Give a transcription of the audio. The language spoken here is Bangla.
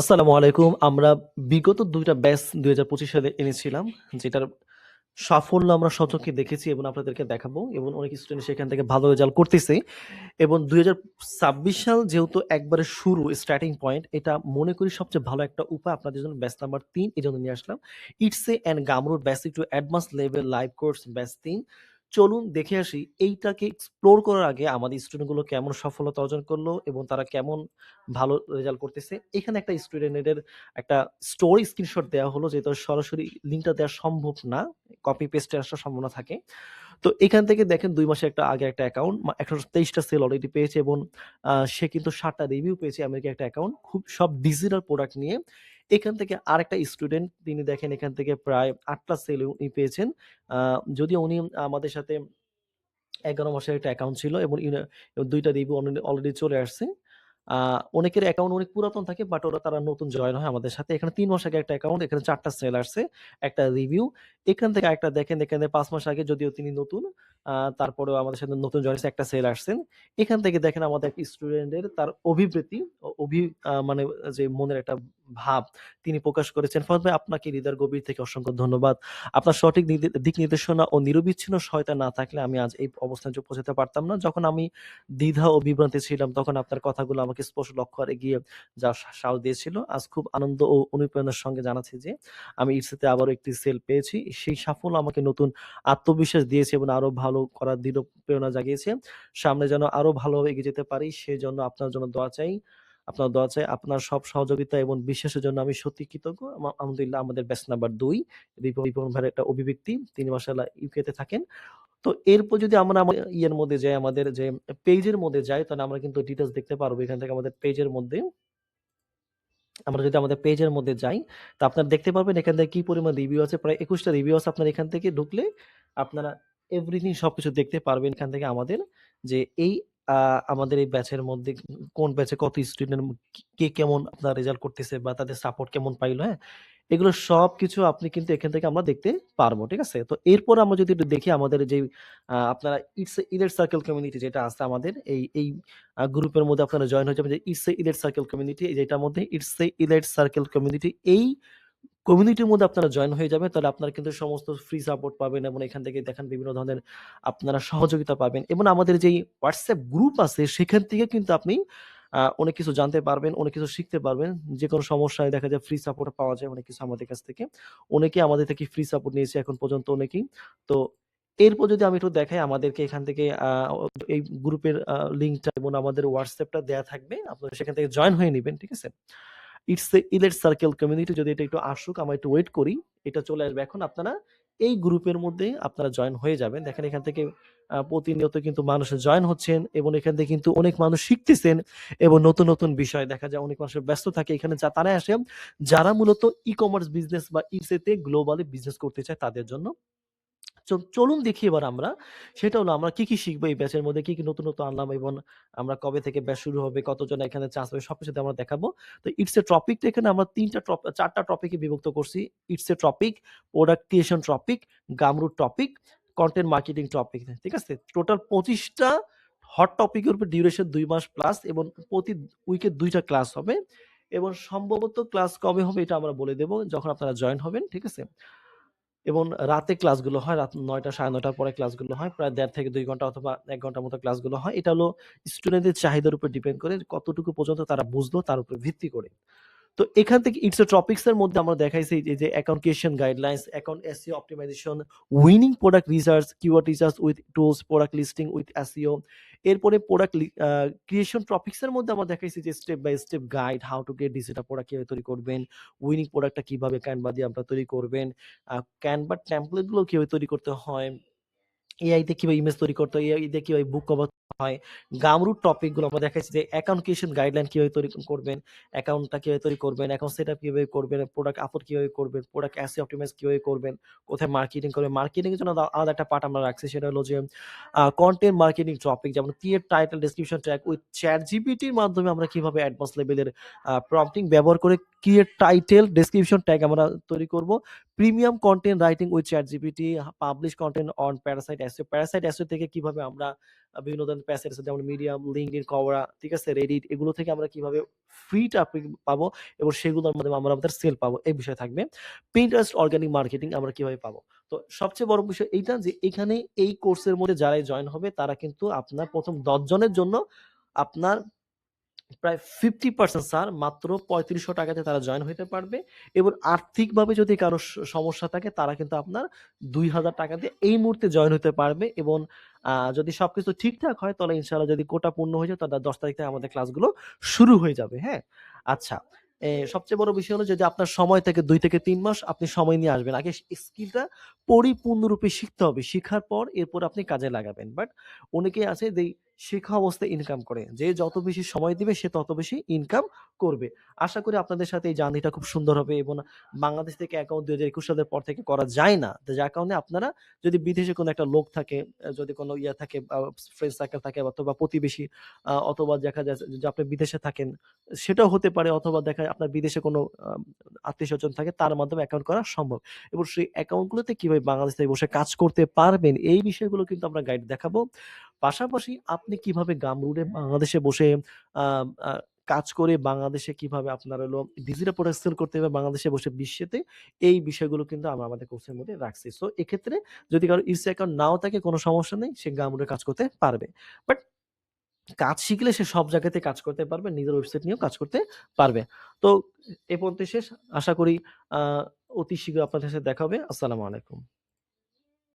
আসসালামু আলাইকুম। আমরা বিগত ২ টা ব্যাচ ২০২৫ সালে এনেছিলাম। যেটার সাফল্য আমরা সচক্ষে দেখেছি এবং আপনাদেরকে দেখাবো এবং অনেক স্টুডেন্ট সেখান থেকে ভালো রেজাল্ট করতেছে। এবং ২০২৬ সাল যেহেতু একবারে শুরু স্টার্টিং পয়েন্ট এটা মনে করি সবচেয়ে ভালো একটা উপায় আপনাদের জন্য ব্যাচ নাম্বার ৩ এজন্য নিয়ে আসলাম। Etsy and Gumroad basic to advance level live course batch ৩ চলুন দেখে আসি এইটাকে এক্সপ্লোর করার আগে আমাদের স্টুডেন্টগুলো কেমন সফলতা অর্জন করল এবং তারা কেমন ভালো রেজাল্ট করতেছে। এখানে একটা স্টুডেন্টের একটা স্টোরি স্ক্রিনশট দেওয়া হলো, যেহেতু সরাসরি লিঙ্কটা দেওয়া সম্ভব না। কপি পেস্টে আসার সম্ভাবনা থাকে। তো এখান থেকে দেখেন দুই মাসে একটা আগে একটা অ্যাকাউন্ট একশো তেইশটা সেল অলরেডি পেয়েছে এবং সে কিন্তু ৭ টা রিভিউ পেয়েছে আমেরিকার একটা অ্যাকাউন্ট। খুব সব ডিজিটাল প্রোডাক্ট নিয়ে। এখান থেকে আরেকটা স্টুডেন্ট তিনি দেখেন এখান থেকে প্রায় আটটা সেল উনি পেয়েছেন। যদিও উনি আমাদের সাথে ১১ মাসের একটা অ্যাকাউন্ট ছিল এবং ইনা ২ টা রিভিউ অলরেডি চলে আসছে। অনেকের অ্যাকাউন্ট অনেক পুরাতন থাকে বাট ওরা তারা নতুন জয়েন হয় আমাদের সাথে। এখানে তিন মাস আগে একটা অ্যাকাউন্ট, এখানে ৪ টা সেল আসছে, একটা রিভিউ। এখান থেকে একটা দেখেন এখানে পাঁচ মাস আগে যদিও তিনি নতুন, তারপরেও আমাদের সাথে নতুন জয়েন একটা সেল আসছেন। এখান থেকে দেখেন আমাদের এক স্টুডেন্টের তার অভিবৃদ্ধি অ অভি মানে যে মনের একটা ভাব তিনি প্রকাশ করেছেন। ফাহাদ ভাই, আপনাকে হৃদয়ের গভীর থেকে অসংখ্য ধন্যবাদ। আপনার সঠিক দিক নির্দেশনা ও নিরবিচ্ছিন্ন সহায়তা না থাকলে আমি আজ এই অবস্থানে পৌঁছাতে পারতাম না। যখন আমি দ্বিধা ও বিভ্রান্তি ছিলাম, তখন আপনার কথাগুলো আমাকে স্পষ্ট লক্ষ্য এগিয়ে যা সাহস দিয়েছিল। আজ খুব আনন্দ ও অনুপ্রেরণার সঙ্গে জানাচ্ছি যে, আমি ইটসেতে আবারও একটি সেল পেয়েছি। সেই সাফল্য আমাকে নতুন আত্মবিশ্বাস দিয়েছে এবং আরও ভালো করার দৃঢ় প্রেরণা জাগিয়েছে। সামনে যেন আরও ভালোভাবে এগিয়ে যেতে পারি, সেজন্য আপনার জন্য দোয়া চাই। আপনার দোয়া চাই। আপনার সব সহযোগিতা এবং বিশ্বাসের জন্য আমি সত্যিই কৃতজ্ঞ। আলহামদুলিল্লাহ আমাদের ব্যাচ নাম্বার দুই রিপন ভাইয়ের একটা অভিব্যক্তি। তিনি মাশাআল্লাহ ইউকে তে থাকেন। তো এরপর যদি আমরা আমা ইয়ের মধ্যে যাই আমাদের যে পেজের মধ্যে যাই তাহলে আমরা কিন্তু ডিটেলস দেখতে পারব এখান থেকে আমাদের পেজের মধ্যে। আমরা যদি আমাদের পেজের মধ্যে যাই, তা আপনারা দেখতে পারবেন এখান থেকে কি পরিমাণ রিভিউ আছে। প্রায় একুশটা রিভিউ আছে। আপনার এখান থেকে ঢুকলে আপনারা এভরিথিং সবকিছু দেখতে পারবেন এখান থেকে আমাদের যে এই আমাদের এই ব্যাচের মধ্যে কোন ব্যাচে কত স্টুডেন্ট কে কেমন আপনার রেজাল্ট করতেছে বা তাদের সাপোর্ট কেমন পাইলো, হ্যাঁ? এগুলো সব কিছু আপনি কিন্তু এখান থেকে আমরা দেখতে পারব। ঠিক আছে? তো এরপর আমরা যদি একটু দেখি আমাদের আ আপনারা ইটস ইলিট সার্কেল কমিউনিটি যেটা আছে আমাদের এই এই গ্রুপের মধ্যে আপনারা জয়েন হয়ে যাবেন যে ইটস ইলিট সার্কেল কমিউনিটি যেটার মধ্যে ইটস ইলিট সার্কেল কমিউনিটি এই কমিউনিটির মধ্যে আপনারা জয়েন হয়ে যাবেন। তাহলে আপনারা কিন্তু সমস্ত ফ্রি সাপোর্ট পাবেন এবং এখান থেকে দেখেন বিভিন্ন ধরনের আপনারা সহযোগিতা পাবেন এবং আমাদের যেই হোয়াটসঅ্যাপ গ্রুপ আছে সেখান থেকে কিন্তু আপনি অনেক কিছু জানতে পারবেন, অনেক কিছু শিখতে পারবেন। যেকোনো সমস্যায় দেখা যায় ফ্রি সাপোর্ট পাওয়া যায় অনেক কিছু আমাদের কাছ থেকে। অনেকেই আমাদের থেকে ফ্রি সাপোর্ট নিয়েছে এখন পর্যন্ত অনেকেই। তো এরপর যদি আমি একটু দেখাই আমাদেরকে এখান থেকে এই গ্রুপের লিঙ্কটা এবং আমাদের WhatsApp টা দেয়া থাকবে। আপনারা সেখান থেকে জয়েন হয়ে নিবেন। ঠিক আছে? It's a elite circle community যদি এটা একটু আসুক আমরা একটু ওয়েট করি। এটা চলে আসবে। এখন আপনারা এই গ্রুপের মধ্যে আপনারা জয়েন হয়ে যাবেন। দেখেন এখান থেকে প্রতিনিয়ত কিন্তু মানুষ জয়েন হচ্ছেন এবং এখান থেকে কিন্তু অনেক মানুষ শিখতেছেন এবং নতুন, নতুন বিষয় দেখা যায় অনেক মানুষের ব্যস্ত থাকে এখানে যা তারাই আসে যারা মূলত ই-কমার্স বিজনেস বা ইটসেতে গ্লোবালি বিজনেস করতে চায় তাদের জন্য। চলুন দেখি এবার আমরা সেটা হলো আমরা কি, কি শিখব এই ব্যাচের মধ্যে কি, কি নতুন, নতুন আনলাম এবং আমরা কবে থেকে ব্যাচ শুরু হবে, কতজন এখানে চান্স পাবে সবকিছুতে আমরা দেখাবো। তো ইটস এ টপিকটা এখানে আমরা ৩ টা টপ ৪ টপিকে বিভক্ত করছি। Etsy topic, product creation topic, Gumroad topic, content marketing topic. ঠিক আছে? টোটাল পঁচিশটা হট টপিকের উপর ডিউরেশন দুই মাস প্লাস এবং প্রতি উইকে দুইটা ক্লাস হবে এবং সম্ভবত ক্লাস কবে হবে এটা আমরা বলে দেব যখন আপনারা জয়েন হবেন। ঠিক আছে? এবং রাতে ক্লাসগুলো হয়, রাত নয়টা সাড়ে নয়টার পরে ক্লাসগুলো হয়। প্রায় দেড় থেকে দুই ঘণ্টা অথবা এক ঘণ্টার মতো ক্লাসগুলো হয়। এটা হলো স্টুডেন্টদের চাহিদার উপর ডিপেন্ড করে কতটুকু পর্যন্ত তারা বুঝলো, তার উপর ভিত্তি করে। তো এখান থেকে ইটস টপিকস এর মধ্যে আমরা দেখাইছি যে, account creation guidelines, account SEO optimisation winning product research, keyword research with tools, product listing with SEO এরপরে প্রোডাক্ট ক্রিয়েশন টপিকস এর মধ্যে আমরা দেখাইছি যে step by step guide how to get digital product কীভাবে তৈরি করবেন, উইনিং প্রোডাক্টটা কীভাবে ক্যানভা দিয়ে আপনারা তৈরি করবেন, ক্যানভা টেমপ্লেটগুলো কীভাবে তৈরি করতে হয়, এআই তে কীভাবে ইমেজ তৈরি করতে হয়, এআই দিয়ে কীভাবে বুক কভার হয়, গামরুট টপিকগুলো আমরা দেখাইছি যে অ্যাকাউন্ট ক্রিয়েশন গাইডলাইন কীভাবে তৈরি করবেন, অ্যাকাউন্টটা কীভাবে তৈরি করবেন, অ্যাকাউন্ট সেটআপ কীভাবে করবেন, প্রোডাক্ট আপলোড কীভাবে করবেন, প্রোডাক্ট SEO অপ্টিমাইজ কীভাবে করবেন, কোথায় মার্কেটিং করবেন। মার্কেটিং এর জন্য আলাদা একটা পার্ট আমরা রাখছি সেটা হলো যে কনটেন্ট মার্কেটিং টপিক যেমন create title, description tag with ChatGPT এর মাধ্যমে আমরা কীভাবে অ্যাডভান্স লেভেলের প্রম্পটিং ব্যবহার করে ক্রিয়েট টাইটেল, ডেসক্রিপশন ট্যাগ আমরা তৈরি করব। Premium content writing with ChatGPT, publish content on parasite SEO parasite SEO থেকে কীভাবে আমরা বিভিন্ন ধরনের SEO যেমন Medium, LinkedIn, Quora, ঠিক আছে? রেডিট এগুলো থেকে আমরা কীভাবে ফ্রি ট্রাফিক পাবো এবং সেগুলোর মাধ্যমে আমরা আমাদের সেল পাবো এই বিষয়ে থাকবে। Pinterest অর্গানিক মার্কেটিং আমরা কীভাবে পাবো? তো সবচেয়ে বড় বিষয় এইটা যে এখানে এই কোর্সের মধ্যে যারাই জয়েন হবে তারা কিন্তু আপনার প্রথম দশজনের জন্য আপনার প্রায় ফিফটি পার্সেন্ট স্যার মাত্র পঁয়ত্রিশশো টাকাতে তারা জয়েন হইতে পারবে এবং আর্থিকভাবে যদি কারও সমস্যা থাকে তারা কিন্তু আপনার ৳২,০০০ দিয়ে এই মুহূর্তে জয়েন হতে পারবে এবং যদি সবকিছু ঠিকঠাক হয় তাহলে ইনশাআল্লাহ যদি কোটা পূর্ণ হয়ে যায় তাহলে ১০ তারিখ থেকে আমাদের ক্লাসগুলো শুরু হয়ে যাবে, হ্যাঁ? আচ্ছা, সবচেয়ে বড় বিষয় হলো যদি আপনার সময় থাকে দুই থেকে তিন মাস আপনি সময় নিয়ে আসবেন। আগে স্কিলটা পরিপূর্ণরূপে শিখতে হবে। শিখার পর এরপর আপনি কাজে লাগাবেন। বাট অনেকেই আছে যেই শেখা অবস্থায় ইনকাম করে। যে যত বেশি সময় দিবে সে তত বেশি ইনকাম করবে। আশা করি আপনাদের সাথে এই জার্নিটা খুব সুন্দর হবে এবং বাংলাদেশ থেকে অ্যাকাউন্ট ২০২১ সালের পর থেকে করা যায় না। যার কারণে আপনারা যদি বিদেশে কোনো একটা লোক থাকে, যদি কোনো ইয়া থাকে ফ্রেন্ড সার্কেল থাকে অথবা প্রতিবেশী অথবা দেখা যায় যে আপনি বিদেশে থাকেন, সেটাও হতে পারে অথবা দেখা যায় আপনার বিদেশে কোনো আত্মীয় স্বজন থাকে তার মাধ্যমে অ্যাকাউন্ট করা সম্ভব। এবং সেই অ্যাকাউন্টগুলোতে কীভাবে বাংলাদেশ থেকে বসে কাজ করতে পারবেন এই বিষয়গুলো কিন্তু আমরা গাইড দেখাবো। পাশাপাশি আপনি কীভাবে গামরুলে বাংলাদেশে বসে কাজ করে বাংলাদেশে কীভাবে আপনার হলো ডিজিটাল প্রোডাক্ট সেল করতে হবে, বাংলাদেশে বসে বিশ্বেতে এই বিষয়গুলো কিন্তু আমরা আমাদের কোর্সের মধ্যে রাখছি। সো এক্ষেত্রে যদি কারও ইসি অ্যাকাউন্ট নাও থাকে, কোনো সমস্যা নেই। সে গামরুডে কাজ করতে পারবে। বাট কাজ শিখলে সে সব জায়গাতে কাজ করতে পারবে। নিজের ওয়েবসাইট নিয়েও কাজ করতে পারবে। তো, এ পর্যন্ত শেষ। আশা করি অতি শীঘ্র আপনাদের সাথে দেখা হবে। আসসালামু আলাইকুম।